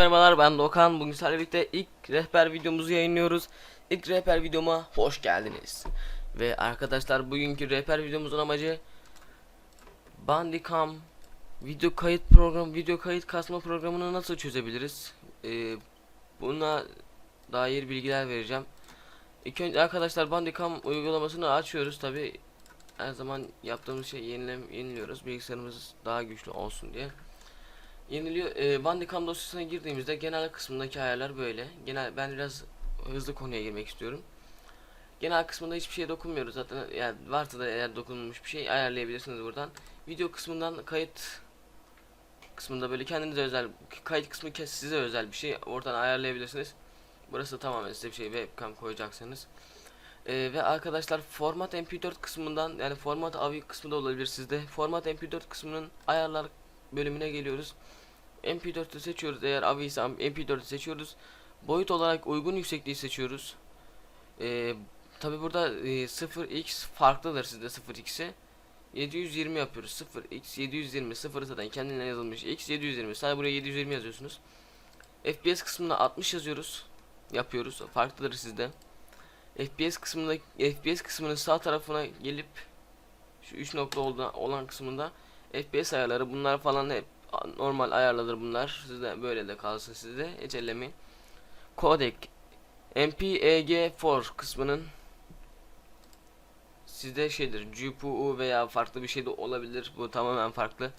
merhabalar ben Dokan. Bugün sizlerle birlikte ilk rehber videomuzu yayınlıyoruz. İlk rehber videoma hoş geldiniz. Ve arkadaşlar bugünkü rehber videomuzun amacı Bandicam video kayıt program video kayıt kasma programını nasıl çözebiliriz? Ee, buna dair bilgiler vereceğim. İlk önce arkadaşlar Bandicam uygulamasını açıyoruz tabi her zaman yaptığımız şey yenilem yeniliyoruz bilgisayarımız daha güçlü olsun diye. Yeniliyor. E, Bandicam dosyasına girdiğimizde genel kısmındaki ayarlar böyle. Genel ben biraz hızlı konuya girmek istiyorum. Genel kısmında hiçbir şeye dokunmuyoruz zaten. Yani varsa da eğer dokunulmuş bir şey ayarlayabilirsiniz buradan. Video kısmından kayıt kısmında böyle kendinize özel kayıt kısmı kes size özel bir şey oradan ayarlayabilirsiniz. Burası tamamen size bir şey webcam koyacaksınız. Ee, ve arkadaşlar format mp4 kısmından yani format AVI kısmı da olabilir sizde. Format mp4 kısmının ayarlar bölümüne geliyoruz. MP4'ü seçiyoruz. Eğer AVI ise MP4'ü seçiyoruz. Boyut olarak uygun yüksekliği seçiyoruz. Ee, Tabi burada e, 0x farklıdır sizde 0x'i. 720 yapıyoruz. 0x 720 0 zaten kendinden yazılmış. X 720. Sadece buraya 720 yazıyorsunuz. FPS kısmında 60 yazıyoruz. Yapıyoruz. Farklıdır sizde. FPS kısmında FPS kısmının sağ tarafına gelip şu 3 nokta olan kısmında FPS ayarları bunlar falan hep normal ayarladır bunlar. Sizde böyle de kalsın sizde. Hiç ellemeyin. Codec MPEG4 kısmının sizde şeydir. GPU veya farklı bir şey de olabilir. Bu tamamen farklı.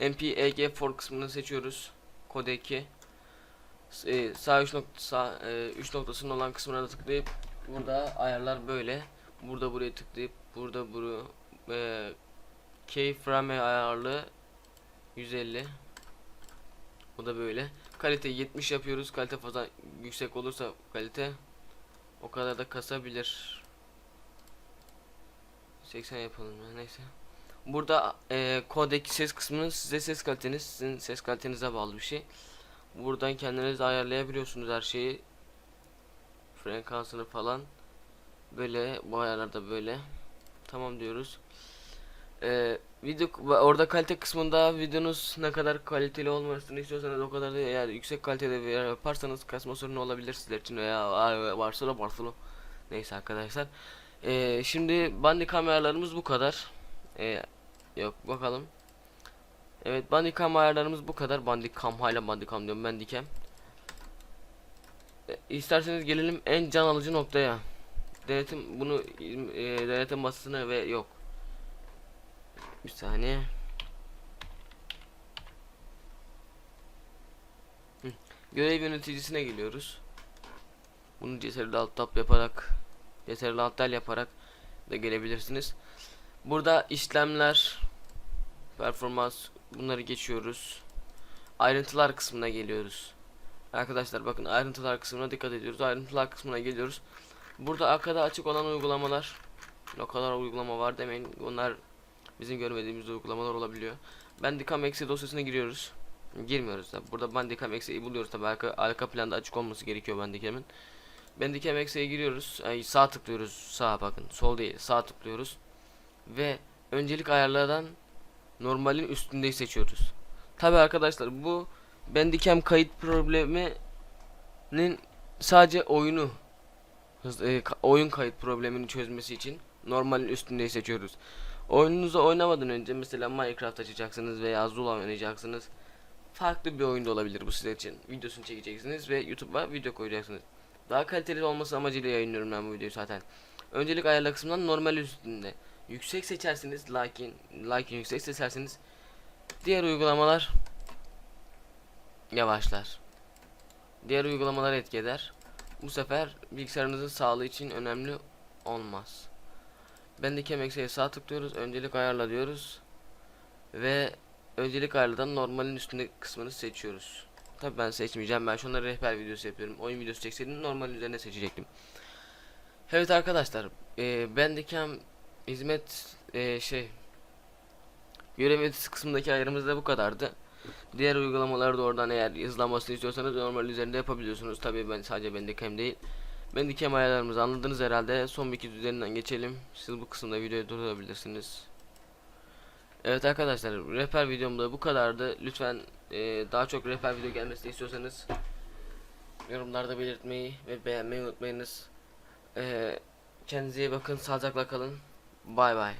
MPEG4 kısmını seçiyoruz. Kodeki e, sağ 3 nokta sağ 3 e, noktasının olan kısmına da tıklayıp burada ayarlar böyle. Burada buraya tıklayıp burada bunu e, keyframe ayarlı 150 bu da böyle. Kalite 70 yapıyoruz. Kalite fazla yüksek olursa kalite o kadar da kasabilir. 80 yapalım ya neyse. Burada e, kodeki ses kısmının size ses kaliteniz sizin ses kalitenize bağlı bir şey. Buradan kendiniz ayarlayabiliyorsunuz her şeyi. Frekansını falan. Böyle bu ayarlarda böyle. Tamam diyoruz. Ee, video orada kalite kısmında videonuz ne kadar kaliteli olmasını istiyorsanız o kadar da eğer yüksek kalitede yaparsanız kasma sorunu olabilir sizler için veya varsa da varsa neyse arkadaşlar. Ee, şimdi bandi kameralarımız bu kadar. Ee, yok bakalım. Evet bandicam ayarlarımız bu kadar. Bandicam hala bandicam diyorum ben dikem. E, isterseniz gelelim en can alıcı noktaya. Denetim bunu e, denetim masasına ve yok. Bir saniye. Görev yöneticisine geliyoruz. Bunu CTRL alt tab yaparak CTRL alt del yaparak da gelebilirsiniz. Burada işlemler performans bunları geçiyoruz. Ayrıntılar kısmına geliyoruz. Arkadaşlar bakın ayrıntılar kısmına dikkat ediyoruz. Ayrıntılar kısmına geliyoruz. Burada arkada açık olan uygulamalar o kadar uygulama var demeyin. Onlar bizim görmediğimiz uygulamalar olabiliyor. Bandicam exe dosyasına giriyoruz. Girmiyoruz da. Burada Bandicam exe'yi buluyoruz tabi arka, arka planda açık olması gerekiyor Bandicam'ın. Bandicam exe'ye giriyoruz. Ay, sağ tıklıyoruz. Sağ bakın. Sol değil. Sağ tıklıyoruz. Ve öncelik ayarlardan normalin üstündeyi seçiyoruz. Tabi arkadaşlar bu Bandicam kayıt probleminin sadece oyunu e, oyun kayıt problemini çözmesi için normalin üstündeyi seçiyoruz. Oyununuzu oynamadan önce mesela Minecraft açacaksınız veya Zula oynayacaksınız. Farklı bir oyunda olabilir bu sizler için. Videosunu çekeceksiniz ve YouTube'a video koyacaksınız. Daha kaliteli olması amacıyla yayınlıyorum ben bu videoyu zaten. Öncelik ayarlar kısmından normal üstünde. Yüksek seçersiniz lakin lakin yüksek seçerseniz diğer uygulamalar yavaşlar. Diğer uygulamalar etki eder. Bu sefer bilgisayarınızın sağlığı için önemli olmaz. Bendeki MX'e sağ tıklıyoruz. Öncelik ayarla diyoruz. Ve öncelik ayarladan normalin üstünde kısmını seçiyoruz. Tabi ben seçmeyeceğim. Ben şunları rehber videosu yapıyorum. Oyun videosu çekseydim normal üzerine seçecektim. Evet arkadaşlar. E, Bandicam hizmet e, şey görev yöneticisi kısmındaki ayarımız da bu kadardı. Diğer uygulamaları da oradan eğer hızlanmasını istiyorsanız normal üzerinde yapabiliyorsunuz. Tabi ben sadece Bandicam değil. Bandicam ayarlarımızı anladınız herhalde. Son bir iki üzerinden geçelim. Siz bu kısımda videoyu durdurabilirsiniz. Evet arkadaşlar rehber videomda bu kadardı. Lütfen e, daha çok rehber video gelmesini istiyorsanız yorumlarda belirtmeyi ve beğenmeyi unutmayınız. E, kendinize iyi bakın. Sağlıcakla kalın. Bay bay.